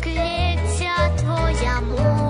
Киця твоя мова.